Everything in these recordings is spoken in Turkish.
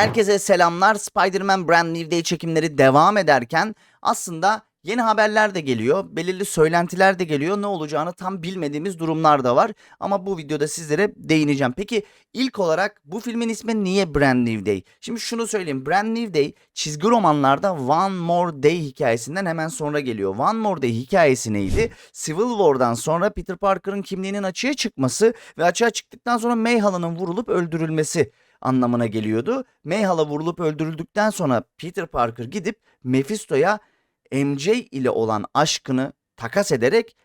Herkese selamlar. Spider-Man Brand New Day çekimleri devam ederken aslında yeni haberler de geliyor. Belirli söylentiler de geliyor. Ne olacağını tam bilmediğimiz durumlar da var. Ama bu videoda sizlere değineceğim. Peki ilk olarak bu filmin ismi niye Brand New Day? Şimdi şunu söyleyeyim. Brand New Day çizgi romanlarda One More Day hikayesinden hemen sonra geliyor. One More Day hikayesi neydi? Civil War'dan sonra Peter Parker'ın kimliğinin açığa çıkması ve açığa çıktıktan sonra Mayhala'nın vurulup öldürülmesi anlamına geliyordu. Mayhala vurulup öldürüldükten sonra Peter Parker gidip Mephisto'ya MJ ile olan aşkını takas ederek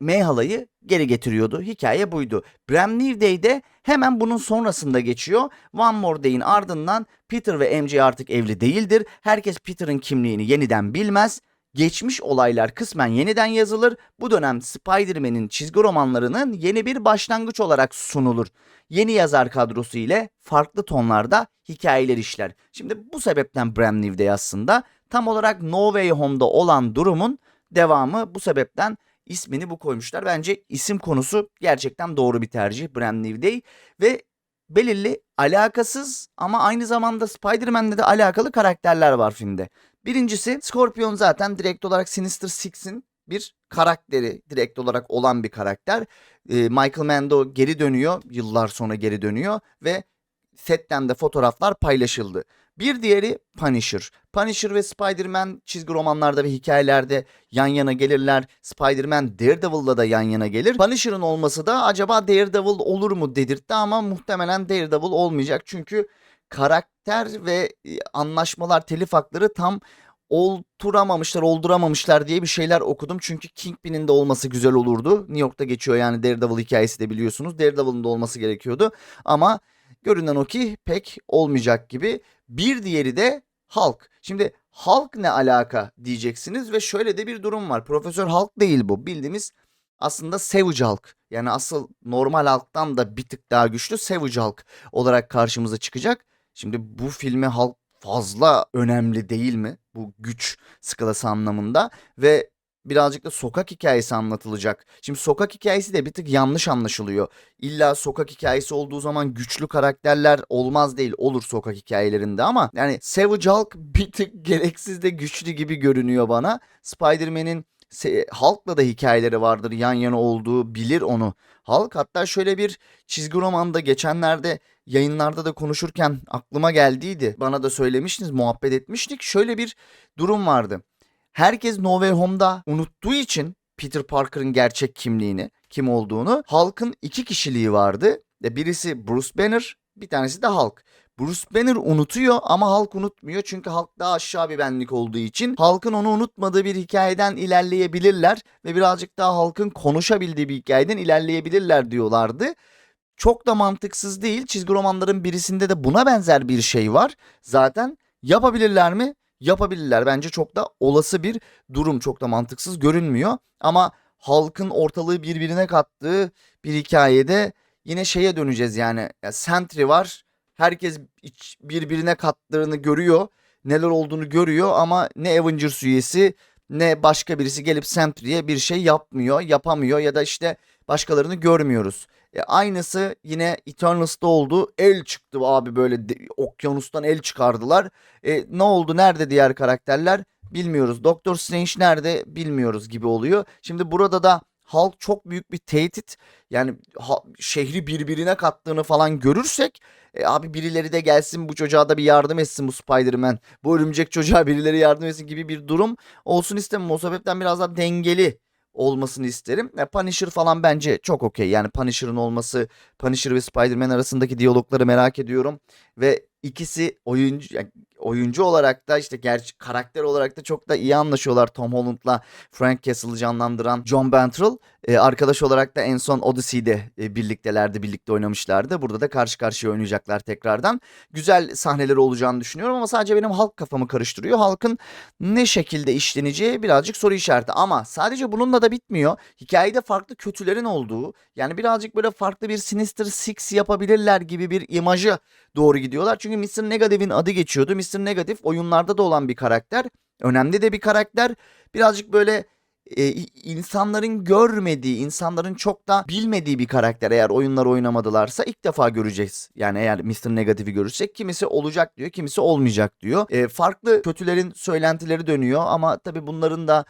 Mayhala'yı geri getiriyordu. Hikaye buydu. Brand New Day'de hemen bunun sonrasında geçiyor. One More Day'in ardından Peter ve MJ artık evli değildir. Herkes Peter'ın kimliğini yeniden bilmez. Geçmiş olaylar kısmen yeniden yazılır. Bu dönem Spider-Man'in çizgi romanlarının yeni bir başlangıç olarak sunulur. Yeni yazar kadrosu ile farklı tonlarda hikayeler işler. Şimdi bu sebepten Brand New Day aslında tam olarak No Way Home'da olan durumun devamı bu sebepten ismini bu koymuşlar. Bence isim konusu gerçekten doğru bir tercih Brand New Day ve belirli alakasız ama aynı zamanda Spider-Man'le de alakalı karakterler var filmde. Birincisi Scorpion zaten direkt olarak Sinister Six'in bir karakteri direkt olarak olan bir karakter. Ee, Michael Mando geri dönüyor. Yıllar sonra geri dönüyor ve setten de fotoğraflar paylaşıldı. Bir diğeri Punisher. Punisher ve Spider-Man çizgi romanlarda ve hikayelerde yan yana gelirler. Spider-Man Daredevil'la da yan yana gelir. Punisher'ın olması da acaba Daredevil olur mu dedirtti ama muhtemelen Daredevil olmayacak. Çünkü karakter ve e, anlaşmalar, telif hakları tam olduramamışlar, olduramamışlar diye bir şeyler okudum. Çünkü Kingpin'in de olması güzel olurdu. New York'ta geçiyor yani Daredevil hikayesi de biliyorsunuz. Daredevil'ın da olması gerekiyordu. Ama görünen o ki pek olmayacak gibi. Bir diğeri de Hulk. Şimdi Hulk ne alaka diyeceksiniz ve şöyle de bir durum var. Profesör Hulk değil bu. Bildiğimiz aslında Savage Hulk. Yani asıl normal Hulk'tan da bir tık daha güçlü Savage Hulk olarak karşımıza çıkacak. Şimdi bu filme Hulk fazla önemli değil mi? Bu güç skalası anlamında ve birazcık da sokak hikayesi anlatılacak. Şimdi sokak hikayesi de bir tık yanlış anlaşılıyor. İlla sokak hikayesi olduğu zaman güçlü karakterler olmaz değil. Olur sokak hikayelerinde ama yani Savage Hulk bir tık gereksiz de güçlü gibi görünüyor bana. Spider-Man'in Hulk'la da hikayeleri vardır yan yana olduğu bilir onu. Hulk hatta şöyle bir çizgi romanda geçenlerde yayınlarda da konuşurken aklıma geldiydi. Bana da söylemiştiniz muhabbet etmiştik. Şöyle bir durum vardı. Herkes No Way Home'da unuttuğu için Peter Parker'ın gerçek kimliğini, kim olduğunu. Hulk'ın iki kişiliği vardı. E, Birisi Bruce Banner, bir tanesi de Hulk. Bruce Banner unutuyor ama Hulk unutmuyor. Çünkü Hulk daha aşağı bir benlik olduğu için Hulk'ın onu unutmadığı bir hikayeden ilerleyebilirler ve birazcık daha Hulk'ın konuşabildiği bir hikayeden ilerleyebilirler diyorlardı. Çok da mantıksız değil. Çizgi romanların birisinde de buna benzer bir şey var. Zaten yapabilirler mi? Yapabilirler. Bence çok da olası bir durum. Çok da mantıksız görünmüyor. Ama halkın ortalığı birbirine kattığı bir hikayede yine şeye döneceğiz yani. Ya Sentry var. Herkes birbirine kattığını görüyor. Neler olduğunu görüyor ama ne Avengers üyesi ne başka birisi gelip Sentry'ye bir şey yapmıyor, yapamıyor ya da işte başkalarını görmüyoruz. E, aynısı yine Eternals'ta oldu. El çıktı abi böyle de- okyanustan el çıkardılar. E, ne oldu? Nerede diğer karakterler? Bilmiyoruz. Doctor Strange nerede? Bilmiyoruz gibi oluyor. Şimdi burada da Hulk çok büyük bir tehdit. Yani ha- şehri birbirine kattığını falan görürsek e, abi birileri de gelsin bu çocuğa da bir yardım etsin bu Spider-Man. Bu örümcek çocuğa birileri yardım etsin gibi bir durum olsun istemem. O sebepten biraz daha dengeli olmasını isterim. E, Punisher falan bence çok okey. Yani Punisher'ın olması, Punisher ve Spider-Man arasındaki diyalogları merak ediyorum. Ve ikisi oyuncu yani oyuncu olarak da işte gerçi karakter olarak da çok da iyi anlaşıyorlar Tom Holland'la Frank Castle'ı canlandıran John Bernthal. E, arkadaş olarak da en son Odyssey'de e, birliktelerdi, birlikte oynamışlardı. Burada da karşı karşıya oynayacaklar tekrardan. Güzel sahneleri olacağını düşünüyorum ama sadece benim halk kafamı karıştırıyor. Halkın ne şekilde işleneceği birazcık soru işareti ama sadece bununla da bitmiyor. Hikayede farklı kötülerin olduğu yani birazcık böyle farklı bir Sinister Six yapabilirler gibi bir imajı doğru gidiyorlar. Çünkü Mr. Negative'in adı geçiyordu. Mr. Negative oyunlarda da olan bir karakter. Önemli de bir karakter. Birazcık böyle e, insanların görmediği, insanların çok da bilmediği bir karakter eğer oyunlar oynamadılarsa ilk defa göreceğiz. Yani eğer Mr. Negative'i görürsek kimisi olacak diyor, kimisi olmayacak diyor. E, farklı kötülerin söylentileri dönüyor ama tabii bunların da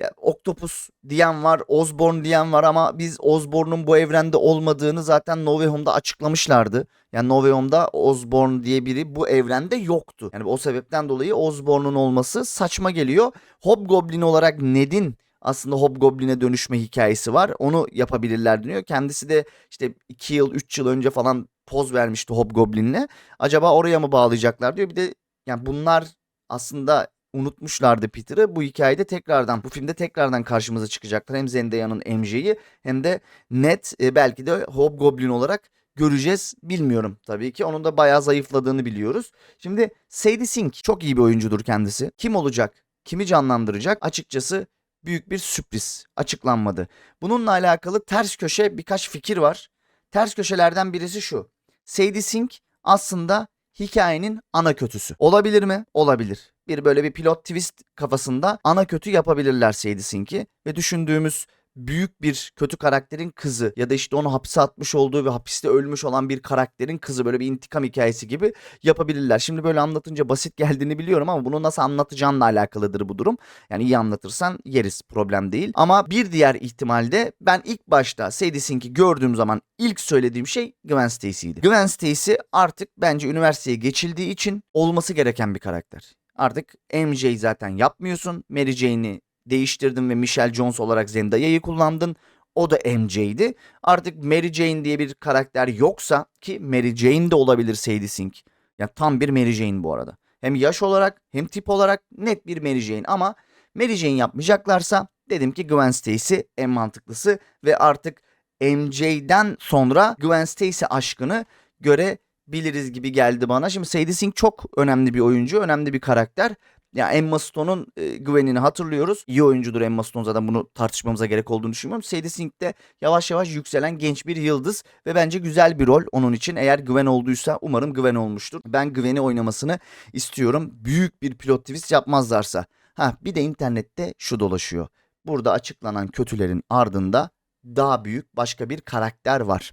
ya, Octopus diyen var, Osborn diyen var ama biz Osborn'un bu evrende olmadığını zaten No Way Home'da açıklamışlardı. Yani No Way Home'da Osborn diye biri bu evrende yoktu. Yani o sebepten dolayı Osborn'un olması saçma geliyor. Hobgoblin olarak Ned'in aslında Hobgoblin'e dönüşme hikayesi var. Onu yapabilirler diyor. Kendisi de işte 2 yıl 3 yıl önce falan poz vermişti Hobgoblin'le. Acaba oraya mı bağlayacaklar diyor. Bir de yani bunlar aslında unutmuşlardı Peter'ı. Bu hikayede tekrardan, bu filmde tekrardan karşımıza çıkacaklar. Hem Zendaya'nın MJ'yi hem de Ned e, belki de Hobgoblin olarak göreceğiz. Bilmiyorum tabii ki. Onun da bayağı zayıfladığını biliyoruz. Şimdi Sadie Sink çok iyi bir oyuncudur kendisi. Kim olacak? Kimi canlandıracak? Açıkçası büyük bir sürpriz. Açıklanmadı. Bununla alakalı ters köşe birkaç fikir var. Ters köşelerden birisi şu. Sadie Sink aslında hikayenin ana kötüsü. Olabilir mi? Olabilir. Bir böyle bir pilot twist kafasında ana kötü yapabilirler Sadie Sink'i ve düşündüğümüz büyük bir kötü karakterin kızı ya da işte onu hapse atmış olduğu ve hapiste ölmüş olan bir karakterin kızı böyle bir intikam hikayesi gibi yapabilirler. Şimdi böyle anlatınca basit geldiğini biliyorum ama bunu nasıl anlatacağınla alakalıdır bu durum. Yani iyi anlatırsan yeriz problem değil. Ama bir diğer ihtimalde ben ilk başta Sadie Sink'i gördüğüm zaman ilk söylediğim şey Gwen Stacy'ydi. Gwen Stacy artık bence üniversiteye geçildiği için olması gereken bir karakter. Artık MJ zaten yapmıyorsun. Mary Jane'i değiştirdin ve Michelle Jones olarak Zendaya'yı kullandın. O da MJ'di. Artık Mary Jane diye bir karakter yoksa ki Mary Jane de olabilir Sadie Sink. Ya tam bir Mary Jane bu arada. Hem yaş olarak hem tip olarak net bir Mary Jane ama Mary Jane yapmayacaklarsa dedim ki Gwen Stacy en mantıklısı ve artık MJ'den sonra Gwen Stacy aşkını görebiliriz gibi geldi bana. Şimdi Sadie Sink çok önemli bir oyuncu, önemli bir karakter. Ya Emma Stone'un e, Gwen'ini hatırlıyoruz. İyi oyuncudur Emma Stone zaten bunu tartışmamıza gerek olduğunu düşünmüyorum. Sadie Sink de yavaş yavaş yükselen genç bir yıldız ve bence güzel bir rol onun için. Eğer Gwen olduysa umarım Gwen olmuştur. Ben Gwen'i oynamasını istiyorum. Büyük bir plot twist yapmazlarsa. Ha bir de internette şu dolaşıyor. Burada açıklanan kötülerin ardında daha büyük başka bir karakter var.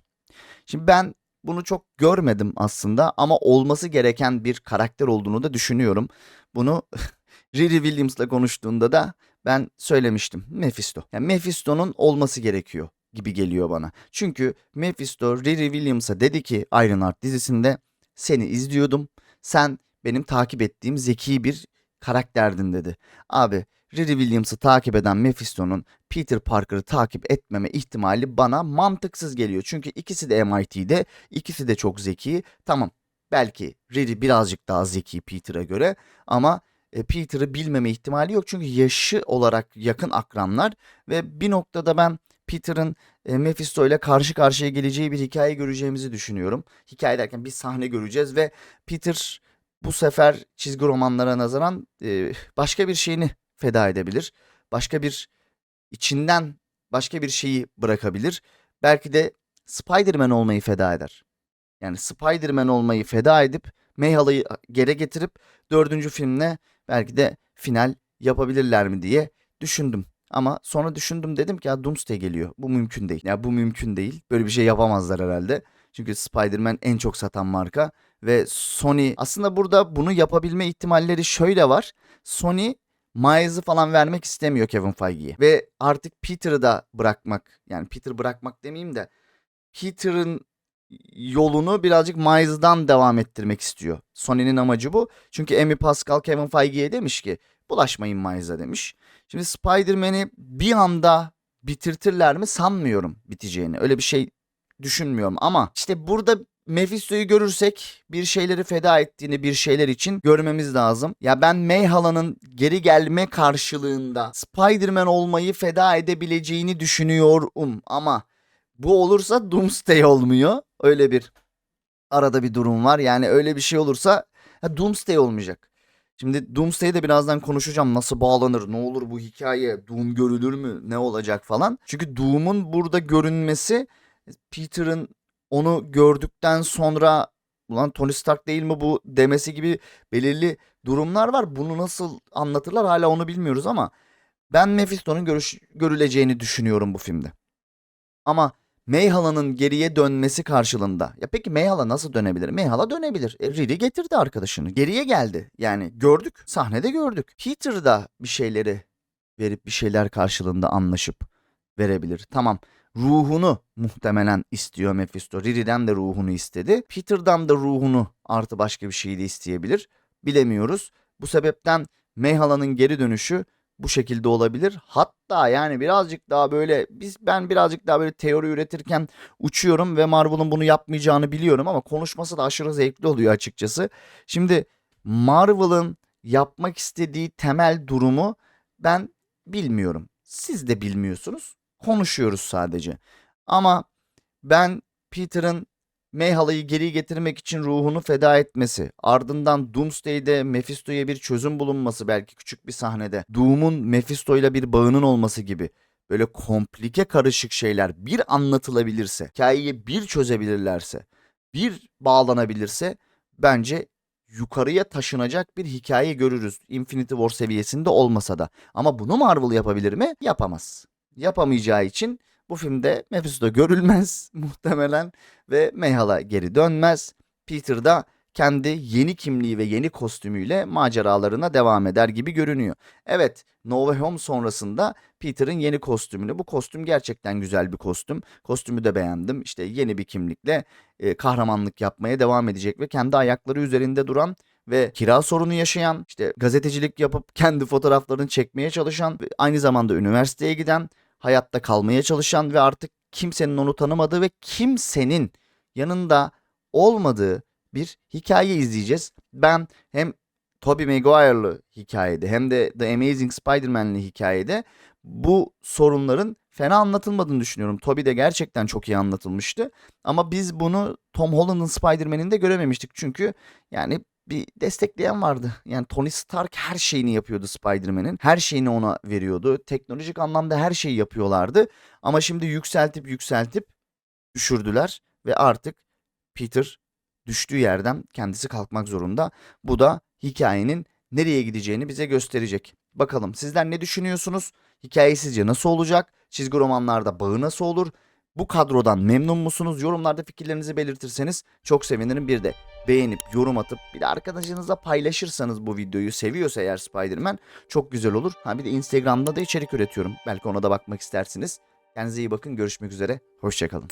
Şimdi ben bunu çok görmedim aslında ama olması gereken bir karakter olduğunu da düşünüyorum. Bunu Riri Williams'la konuştuğunda da ben söylemiştim. Mephisto. Yani Mephisto'nun olması gerekiyor gibi geliyor bana. Çünkü Mephisto Riri Williams'a dedi ki Ironheart dizisinde seni izliyordum. Sen benim takip ettiğim zeki bir karakterdin dedi. Abi Riri Williams'ı takip eden Mephisto'nun Peter Parker'ı takip etmeme ihtimali bana mantıksız geliyor. Çünkü ikisi de MIT'de, ikisi de çok zeki. Tamam belki Riri birazcık daha zeki Peter'a göre ama e, Peter'ı bilmeme ihtimali yok. Çünkü yaşı olarak yakın akranlar ve bir noktada ben Peter'ın e, Mephisto ile karşı karşıya geleceği bir hikaye göreceğimizi düşünüyorum. Hikaye derken bir sahne göreceğiz ve Peter bu sefer çizgi romanlara nazaran e, başka bir şeyini feda edebilir. Başka bir içinden başka bir şeyi bırakabilir. Belki de Spider-Man olmayı feda eder. Yani Spider-Man olmayı feda edip Mayhala'yı geri getirip dördüncü filmle belki de final yapabilirler mi diye düşündüm. Ama sonra düşündüm dedim ki ya Doomsday geliyor. Bu mümkün değil. Ya bu mümkün değil. Böyle bir şey yapamazlar herhalde. Çünkü Spider-Man en çok satan marka ve Sony aslında burada bunu yapabilme ihtimalleri şöyle var. Sony Miles'ı falan vermek istemiyor Kevin Feige'ye. Ve artık Peter'ı da bırakmak yani Peter bırakmak demeyeyim de Peter'ın yolunu birazcık Miles'dan devam ettirmek istiyor. Sony'nin amacı bu. Çünkü Amy Pascal Kevin Feige'ye demiş ki bulaşmayın Miles'a demiş. Şimdi Spider-Man'i bir anda bitirtirler mi sanmıyorum biteceğini. Öyle bir şey düşünmüyorum ama işte burada Mephisto'yu görürsek bir şeyleri feda ettiğini bir şeyler için görmemiz lazım. Ya ben Mayhala'nın geri gelme karşılığında Spider-Man olmayı feda edebileceğini düşünüyorum ama bu olursa Doomsday olmuyor. Öyle bir arada bir durum var. Yani öyle bir şey olursa ha, Doomsday olmayacak. Şimdi Doomsday'i de birazdan konuşacağım. Nasıl bağlanır? Ne olur bu hikaye? Doom görülür mü? Ne olacak falan. Çünkü Doom'un burada görünmesi Peter'ın onu gördükten sonra ulan Tony Stark değil mi bu demesi gibi belirli durumlar var. Bunu nasıl anlatırlar hala onu bilmiyoruz ama Ben Mephisto'nun görüş, görüleceğini düşünüyorum bu filmde. Ama Mayhala'nın geriye dönmesi karşılığında. Ya peki Mayhala nasıl dönebilir? Mayhala dönebilir. E, Riri getirdi arkadaşını. Geriye geldi. Yani gördük. Sahnede gördük. Peter da bir şeyleri verip bir şeyler karşılığında anlaşıp verebilir. Tamam. Ruhunu muhtemelen istiyor Mephisto. Riri'den de ruhunu istedi. Peter'dan da ruhunu artı başka bir şey de isteyebilir. Bilemiyoruz. Bu sebepten Mayhala'nın geri dönüşü bu şekilde olabilir. Hatta yani birazcık daha böyle biz ben birazcık daha böyle teori üretirken uçuyorum ve Marvel'ın bunu yapmayacağını biliyorum ama konuşması da aşırı zevkli oluyor açıkçası. Şimdi Marvel'ın yapmak istediği temel durumu ben bilmiyorum. Siz de bilmiyorsunuz. Konuşuyoruz sadece. Ama ben Peter'ın Mayhala'yı geri getirmek için ruhunu feda etmesi, ardından Doomsday'de Mephisto'ya bir çözüm bulunması belki küçük bir sahnede, Doom'un Mephisto'yla bir bağının olması gibi böyle komplike karışık şeyler bir anlatılabilirse, hikayeyi bir çözebilirlerse, bir bağlanabilirse bence yukarıya taşınacak bir hikaye görürüz. Infinity War seviyesinde olmasa da. Ama bunu Marvel yapabilir mi? Yapamaz. Yapamayacağı için bu filmde Mephisto görülmez muhtemelen ve Mayhala geri dönmez. Peter da kendi yeni kimliği ve yeni kostümüyle maceralarına devam eder gibi görünüyor. Evet, No Way Home sonrasında Peter'ın yeni kostümünü, bu kostüm gerçekten güzel bir kostüm. Kostümü de beğendim. İşte yeni bir kimlikle e, kahramanlık yapmaya devam edecek ve kendi ayakları üzerinde duran ve kira sorunu yaşayan, işte gazetecilik yapıp kendi fotoğraflarını çekmeye çalışan, aynı zamanda üniversiteye giden, hayatta kalmaya çalışan ve artık kimsenin onu tanımadığı ve kimsenin yanında olmadığı bir hikaye izleyeceğiz. Ben hem Tobey Maguire'lı hikayede hem de The Amazing Spider-Man'li hikayede bu sorunların fena anlatılmadığını düşünüyorum. Tobey de gerçekten çok iyi anlatılmıştı. Ama biz bunu Tom Holland'ın Spider-Man'inde görememiştik. Çünkü yani bir destekleyen vardı. Yani Tony Stark her şeyini yapıyordu Spider-Man'in. Her şeyini ona veriyordu. Teknolojik anlamda her şeyi yapıyorlardı. Ama şimdi yükseltip yükseltip düşürdüler ve artık Peter düştüğü yerden kendisi kalkmak zorunda. Bu da hikayenin nereye gideceğini bize gösterecek. Bakalım sizler ne düşünüyorsunuz? Hikaye sizce nasıl olacak? Çizgi romanlarda bağı nasıl olur? Bu kadrodan memnun musunuz? Yorumlarda fikirlerinizi belirtirseniz çok sevinirim. Bir de beğenip yorum atıp bir de arkadaşınızla paylaşırsanız bu videoyu seviyorsa eğer Spider-Man çok güzel olur. Ha bir de Instagram'da da içerik üretiyorum. Belki ona da bakmak istersiniz. Kendinize iyi bakın. Görüşmek üzere. Hoşçakalın.